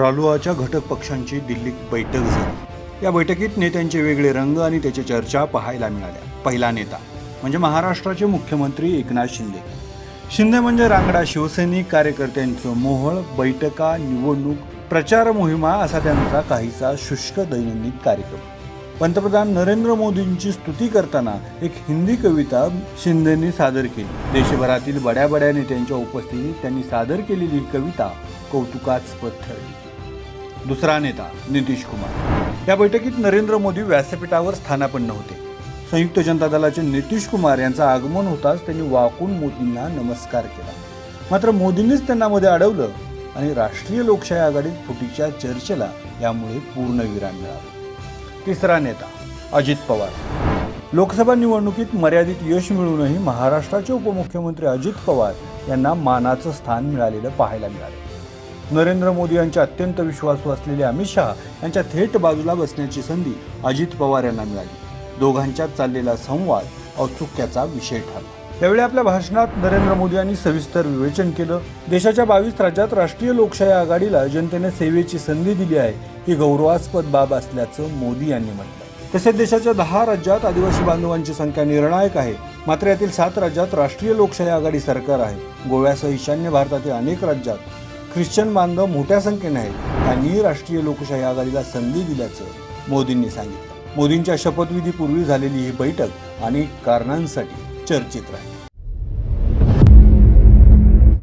रालोआच्या घटक पक्षांची दिल्लीत बैठक झाली. या बैठकीत नेत्यांचे वेगळे रंग आणि त्याच्या चर्चा पाहायला मिळाल्या. पहिला नेता म्हणजे महाराष्ट्राचे मुख्यमंत्री एकनाथ शिंदे. शिंदे म्हणजे रांगडा शिवसैनिक कार्यकर्त्यांचं मोहळ बैठका निवडणूक प्रचार मोहिमा असा त्यांचा काहीसा शुष्क दैनंदिन कार्यक्रम. पंतप्रधान नरेंद्र मोदींची स्तुती करताना एक हिंदी कविता शिंदेंनी सादर केली. देशभरातील बड्या बड्या नेत्यांच्या उपस्थितीत त्यांनी सादर केलेली ही कविता कौतुकास्पद ठरली. दुसरा नेता नितीश कुमार. या बैठकीत नरेंद्र मोदी व्यासपीठावर स्थानापन्न होते. संयुक्त जनता दलाचे नितीश कुमार यांचं आगमन होताच त्यांनी वाकून मोदींना नमस्कार केला. मात्र मोदींनीच त्यांना मध्ये अडवलं आणि राष्ट्रीय लोकशाही आघाडीत फुटीच्या चर्चेला यामुळे पूर्ण विराम मिळाला. तिसरा नेता अजित पवार. लोकसभा निवडणुकीत मर्यादित यश मिळूनही महाराष्ट्राचे उपमुख्यमंत्री अजित पवार यांना मानाचं स्थान मिळालेलं पाहायला मिळालं. नरेंद्र मोदी यांच्या अत्यंत विश्वासू असलेले अमित शहा यांच्या थेट बाजूला बसण्याची संधी अजित पवार यांना मिळाली. दोघांच्यात चाललेला संवाद औत्सुक्याचा विषय ठरला. यावेळी आपल्या भाषणात नरेंद्र मोदी यांनी सविस्तर विवेचन केलं. देशाच्या बावीस राज्यात राष्ट्रीय लोकशाही आघाडीला जनतेने सेवेची संधी दिली आहे ही गौरवास्पद बाब असल्याचं मोदी यांनी म्हटलं. तसेच देशाच्या दहा राज्यात आदिवासी बांधवांची संख्या निर्णायक आहे. मात्र यातील सात राज्यात राष्ट्रीय लोकशाही आघाडी सरकार आहे. गोव्यासह ईशान्य भारतातील अनेक राज्यात ख्रिश्चन बांधव मोठ्या संख्येने आहेत. त्यांनी राष्ट्रीय लोकशाही आघाडीला संधी दिल्याचं मोदींनी सांगितलं. मोदींच्या शपथविधीपूर्वी झालेली ही बैठक अनेक कारणांसाठी चर्चित राहील.